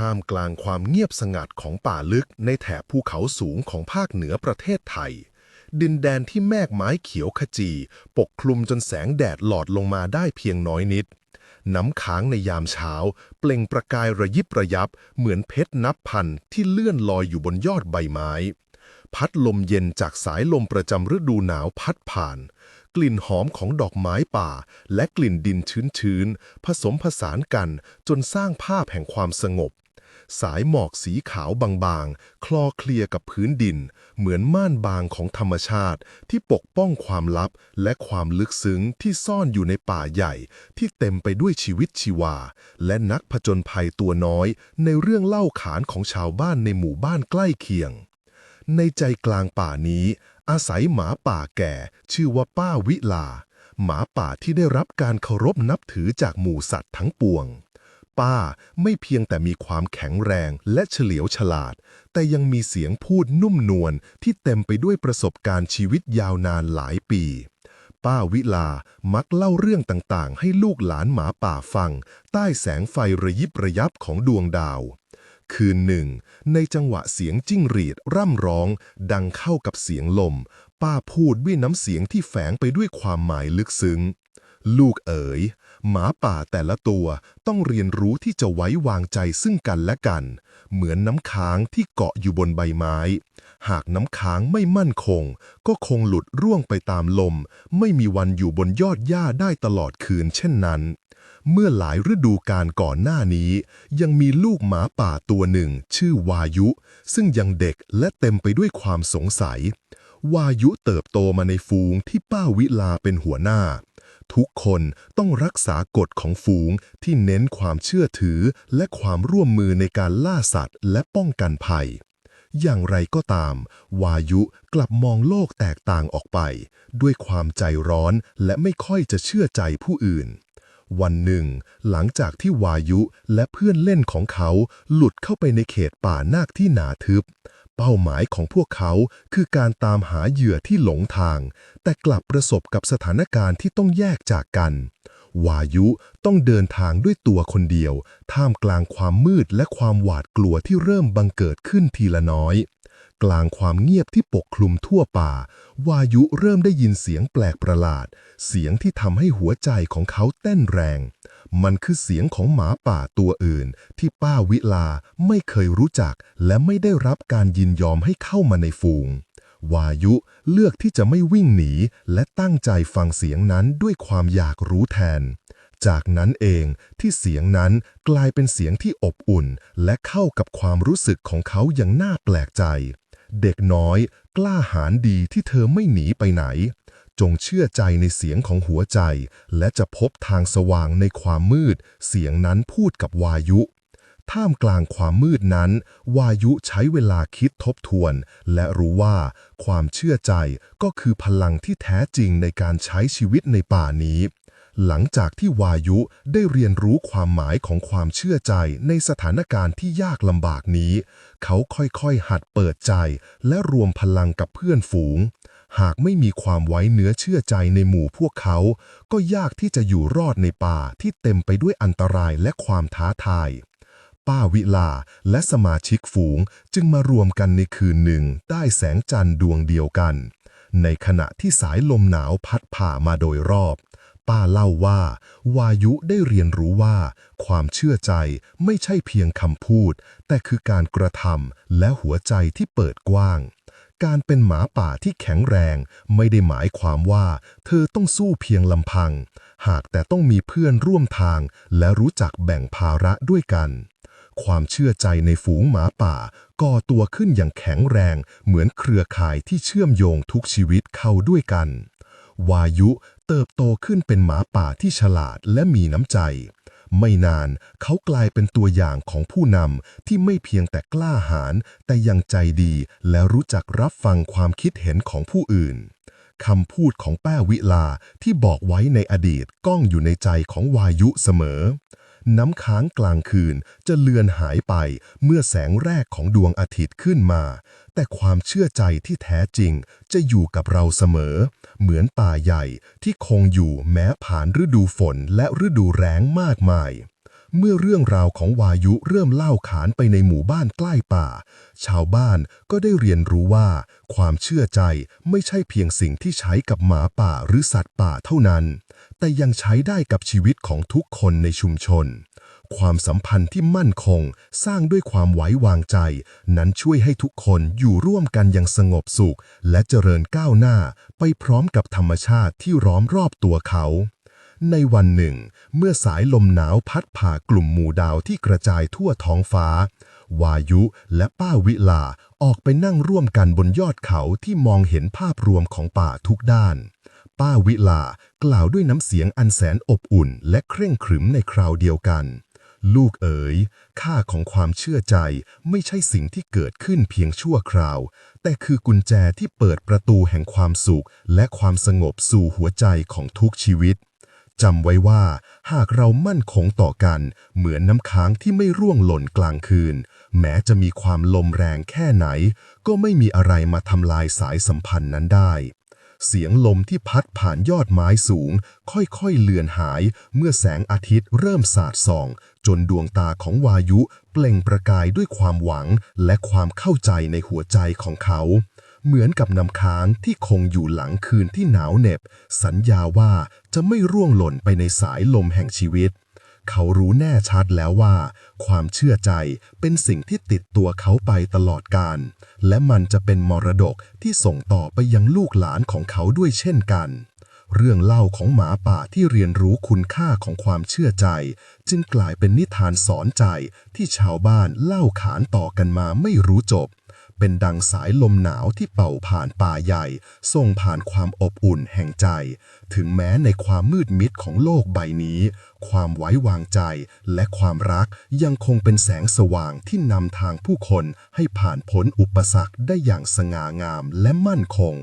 ท่ามกลางความเงียบสงัดของป่าลึกในแถบภูเขาสูงของภาคเหนือประเทศไทย ดินแดนที่แมกไม้เขียวขจี ปกคลุมจนแสงแดดหลอดลงมาได้เพียงน้อยนิด น้ำค้างในยามเช้า เปล่งประกายระยิบระยับ เหมือนเพชรนับพันที่เลื่อนลอยอยู่บนยอดใบไม้ พัดลมเย็นจากสายลมประจำฤดูหนาวพัดผ่านกลิ่นหอมของดอกไม้ป่า และกลิ่นดินชื้นๆ ผสมผสานกันจนสร้างภาพแห่งความสงบ สายหมอกสีขาวบางๆ คลอเคลียกับพื้นดิน เหมือนม่านบางของธรรมชาติ ที่ปกป้องความลับและความลึกซึ้งที่ซ่อนอยู่ในป่าใหญ่ ที่เต็มไปด้วยชีวิตชีวา และนักผจญภัยตัวน้อย ในเรื่องเล่าขานของชาวบ้านในหมู่บ้านใกล้เคียง ในใจกลางป่านี้ อาศัยหมาป่าแก่ ชื่อว่าป้าวิลา หมาป่าที่ได้รับการเคารพนับถือจากหมู่สัตว์ทั้งปวง ป้า ไม่เพียงแต่มีความแข็งแรงและเฉลียวฉลาด แต่ยังมีเสียงพูดนุ่มนวลที่เต็มไปด้วยประสบการณ์ชีวิตยาวนานหลายปี ป้าวิลามักเล่าเรื่องต่างๆ ให้ลูกหลานหมาป่าฟัง ใต้แสงไฟระยิบระยับของดวงดาว คืนหนึ่ง ในจังหวะเสียงจิ้งหรีดร่ำร้อง ดังเข้ากับเสียงลม ป้าพูดด้วยน้ำเสียงที่แฝงไปด้วยความหมายลึกซึ้ง ลูกเอ๋ย หมาป่าแต่ละตัวต้องเรียนรู้ที่จะไว้วางใจซึ่งกันและกัน เหมือนน้ำค้างที่เกาะอยู่บนใบไม้ หากน้ำค้างไม่มั่นคง ก็คงหลุดร่วงไปตามลม ไม่มีวันอยู่บนยอดหญ้าได้ตลอดคืนเช่นนั้นเมื่อหลายฤดูกาลก่อนหน้านี้ ยังมีลูกหมาป่าตัวหนึ่ง ชื่อวายุ ซึ่งยังเด็กและเต็มไปด้วยความสงสัย วายุเติบโตมาในฝูงที่ป้าวิลาเป็นหัวหน้า ทุกคนต้องรักษากฎของฝูงที่เน้นความเชื่อถือและความร่วมมือในการล่าสัตว์ และป้องกันภัย อย่างไรก็ตาม วายุกลับมองโลกแตกต่างออกไป ด้วยความใจร้อนและไม่ค่อยจะเชื่อใจผู้อื่น วันหนึ่ง หลังจากที่วายุและเพื่อนเล่นของเขาหลุดเข้าไปในเขตป่านาคที่หนาทึบ เป้าหมายของพวกเขาคือการตามหาเหยื่อที่หลงทาง แต่กลับประสบกับสถานการณ์ที่ต้องแยกจากกัน วายุต้องเดินทางด้วยตัวคนเดียว ท่ามกลางความมืดและความหวาดกลัวที่เริ่มบังเกิดขึ้นทีละน้อย กลางความเงียบที่ปกคลุมทั่วป่า วายุเริ่มได้ยินเสียงแปลกประหลาด เสียงที่ทำให้หัวใจของเขาเต้นแรง มันคือเสียงของหมาป่าตัวอื่น ที่ป้าวิลาไม่เคยรู้จัก และไม่ได้รับการยินยอมให้เข้ามาในฝูง วายุเลือกที่จะไม่วิ่งหนี และตั้งใจฟังเสียงนั้นด้วยความอยากรู้แทนจากนั้นเองที่เสียงนั้นกลายเป็นเสียงที่อบอุ่น และเข้ากับความรู้สึกของเขาอย่างน่าแปลกใจ เด็กน้อย กล้าหาญดีที่เธอไม่หนีไปไหน จงเชื่อใจในเสียงของหัวใจ และจะพบทางสว่างในความมืด เสียงนั้นพูดกับวายุ ท่ามกลางความมืดนั้น วายุใช้เวลาคิดทบทวน และรู้ว่า ความเชื่อใจก็คือพลังที่แท้จริงในการใช้ชีวิตในป่านี้หลังจากที่วายุได้เรียนรู้ความหมายของความเชื่อใจในสถานการณ์ที่ยากลำบากนี้ เขาค่อยๆ หัดเปิดใจและรวมพลังกับเพื่อนฝูง หากไม่มีความไว้เนื้อเชื่อใจในหมู่พวกเขา ก็ยากที่จะอยู่รอดในป่าที่เต็มไปด้วยอันตรายและความท้าทาย ป้าวิลาและสมาชิกฝูงจึงมารวมกันในคืนหนึ่งใต้แสงจันทร์ดวงเดียวกัน ในขณะที่สายลมหนาวพัดผ่ามาโดยรอบ ป้าเล่าว่า วายุได้เรียนรู้ว่า ความเชื่อใจไม่ใช่เพียงคำพูด แต่คือการกระทำและหัวใจที่เปิดกว้าง การเป็นหมาป่าที่แข็งแรง ไม่ได้หมายความว่า เธอต้องสู้เพียงลำพัง หากแต่ต้องมีเพื่อนร่วมทาง และรู้จักแบ่งภาระด้วยกันความเชื่อใจในฝูงหมาป่าก่อตัวขึ้นอย่างแข็งแรง เหมือนเครือข่ายที่เชื่อมโยงทุกชีวิตเข้าด้วยกัน วายุเติบโตขึ้นเป็นหมาป่าที่ฉลาดและมีน้ำใจ ไม่นานเขากลายเป็นตัวอย่างของผู้นำที่ไม่เพียงแต่กล้าหาญแต่ยังใจดีและรู้จักรับฟังความคิดเห็นของผู้อื่นคำพูดของแป้วิลาที่บอกไว้ในอดีตก้องอยู่ในใจของวายุเสมอ น้ำค้างกลางคืนจะเลือนหายไปเมื่อแสงแรกของดวงอาทิตย์ขึ้นมา แต่ความเชื่อใจที่แท้จริงจะอยู่กับเราเสมอ เหมือนป่าใหญ่ที่คงอยู่แม้ผ่านฤดูฝนและฤดูแรงมากมาย เมื่อเรื่องราวของวายุเริ่มเล่าขานไปในหมู่บ้านใกล้ป่า ชาวบ้านก็ได้เรียนรู้ว่า ความเชื่อใจไม่ใช่เพียงสิ่งที่ใช้กับหมาป่าหรือสัตว์ป่าเท่านั้น แต่ยังใช้ได้กับชีวิตของทุกคนในชุมชน ความสัมพันธ์ที่มั่นคงสร้างด้วยความไว้วางใจ นั้นช่วยให้ทุกคนอยู่ร่วมกันอย่างสงบสุข และเจริญก้าวหน้าไปพร้อมกับธรรมชาติที่ล้อมรอบตัวเขา ในวันหนึ่ง เมื่อสายลมหนาวพัดผ่ากลุ่มหมู่ดาวที่กระจายทั่วท้องฟ้า วายุและป้าวิลาออกไปนั่งร่วมกันบนยอดเขาที่มองเห็นภาพรวมของป่าทุกด้าน ป้าวิลากล่าวด้วยน้ำเสียงอันแสนอบอุ่น และเคร่งขรึมในคราวเดียวกัน ลูกเอ๋ยค่าของความเชื่อใจไม่ใช่สิ่งที่เกิดขึ้นเพียงชั่วคราว แต่คือกุญแจที่เปิดประตูแห่งความสุข และความสงบสู่หัวใจของทุกชีวิต จำไว้ว่า หากเรามั่นคงต่อกัน เหมือนน้ำค้างที่ไม่ร่วงหล่นกลางคืน แม้จะมีความลมแรงแค่ไหน ก็ไม่มีอะไรมาทำลายสายสัมพันธ์นั้นได้ เสียงลมที่พัดผ่านยอดไม้สูง ค่อยๆเลือนหาย เมื่อแสงอาทิตย์เริ่มสาดส่อง จนดวงตาของวายุ เปล่งประกายด้วยความหวังและความเข้าใจในหัวใจของเขา เหมือนกับน้ำค้างที่คงอยู่หลังคืนที่หนาวเหน็บ สัญญาว่าจะไม่ร่วงหล่นไปในสายลมแห่งชีวิต เขารู้แน่ชัดแล้วว่า ความเชื่อใจเป็นสิ่งที่ติดตัวเขาไปตลอดกาลและมันจะเป็นมรดกที่ส่งต่อไปยังลูกหลานของเขาด้วยเช่นกันเรื่องเล่าของหมาป่าที่เรียนรู้คุณค่าของความเชื่อใจ จึงกลายเป็นนิทานสอนใจที่ชาวบ้านเล่าขานต่อกันมาไม่รู้จบ เป็นดังสายลมหนาวที่เป่าผ่านป่าใหญ่ ส่งผ่านความอบอุ่นแห่งใจ ถึงแม้ในความมืดมิดของโลกใบนี้ ความไว้วางใจและความรักยังคงเป็นแสงสว่างที่นำทางผู้คนให้ผ่านพ้นอุปสรรคได้อย่างสง่างามและมั่นคง